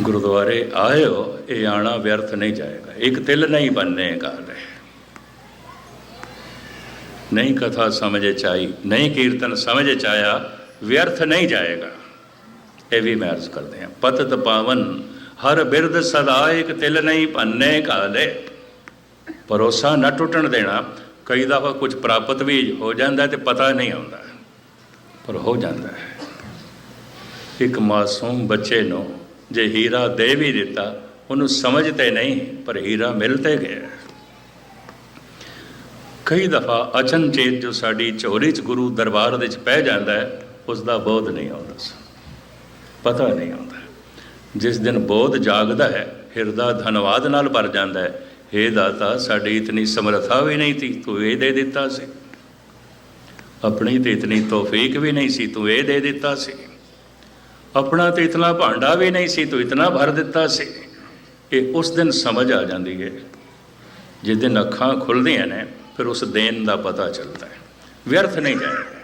ਗੁਰਦੁਆਰੇ ਆਏ ਹੋ ਇਹ ਆਣਾ ਵਿਅਰਥ ਨਹੀਂ ਜਾਏਗਾ। ਇੱਕ ਤਿਲ ਨਹੀਂ ਬੰਨੇ ਕਾਲ ਨਹੀਂ ਕਥਾ ਸਮਝ ਚਾਈ, ਨਹੀਂ ਕੀਰਤਨ ਸਮਝ ਚਾਇਆ, ਵਿਅਰਥ ਨਹੀਂ ਜਾਏਗਾ। ਇਹ ਵੀ ਮੈਂ ਅਰਜ਼ ਕਰਦੇ ਹਾਂ। ਪਤਤ ਪਾਵਨ, ਹਰ ਬਿਰਦ ਸਦਾ ਇੱਕ ਤਿਲ ਨਹੀਂ ਭੰਨੇ ਕਾਲੇ ਭਰੋਸਾ ਨਾ ਟੁੱਟਣ ਦੇਣਾ, ਕਈ ਦਫਾ ਕੁਝ ਪ੍ਰਾਪਤ ਵੀ ਹੋ ਜਾਂਦਾ ਤੇ ਪਤਾ ਨਹੀਂ ਆਉਂਦਾ। ਪਰ ਹੋ ਜਾਂਦਾ ਹੈ। ਇੱਕ ਮਾਸੂਮ ਬੱਚੇ ਨੂੰ ਜੇ ਹੀਰਾ ਦੇ ਵੀ ਦਿੱਤਾ, ਉਹਨੂੰ ਸਮਝ ਤੇ ਨਹੀਂ, ਪਰ ਹੀਰਾ ਮਿਲ ਤੇ ਗਿਆ। ਕਈ ਦਫਾ ਅਚਨਚੇਤ ਜੋ ਸਾਡੀ ਚੋਰੀ ਚ ਗੁਰੂ ਦਰਬਾਰ ਵਿੱਚ ਪੈ ਜਾਂਦਾ ਹੈ ਉਸ ਦਾ ਬੋਧ ਨਹੀਂ ਆਉਂਦਾ ਸੀ। ਪਤਾ ਨਹੀਂ ਆਉਂਦਾ। ਜਿਸ ਦਿਨ ਬੋਧ ਜਾਗਦਾ ਹੈ, ਹਿਰਦਾ ਧੰਨਵਾਦ ਨਾਲ ਭਰ ਜਾਂਦਾ ਹੈ हे ਦਾਤਾ, ਸਾਡੀ ਇਤਨੀ ਸਮਰੱਥਾ ਵੀ ਨਹੀਂ ਸੀ, ਤੂੰ ਇਹ ਦੇ ਦਿੱਤਾ ਸੀ। ਆਪਣੀ ਤੇ ਇਤਨੀ ਤੋਫੀਕ ਵੀ ਨਹੀਂ ਸੀ, ਤੂੰ ਇਹ ਦੇ ਦਿੱਤਾ ਸੀ। ਆਪਣਾ ਤੇ ਇਤਨਾ ਭਾਂਡਾ ਵੀ ਨਹੀਂ ਸੀ, ਤੂੰ ਇਤਨਾ ਭਰ ਦਿੱਤਾ ਸੀ ਇਹ ਉਸ ਦਿਨ ਸਮਝ ਆ ਜਾਂਦੀ ਹੈ। ਜਿਸ ਦਿਨ ਅੱਖਾਂ ਖੁੱਲਦੀਆਂ ਨੇ, ਫਿਰ ਉਸ ਦੇਣ ਦਾ ਪਤਾ ਚੱਲਦਾ ਹੈ। ਵਿਅਰਥ ਨਹੀਂ ਜਾਏਗਾ।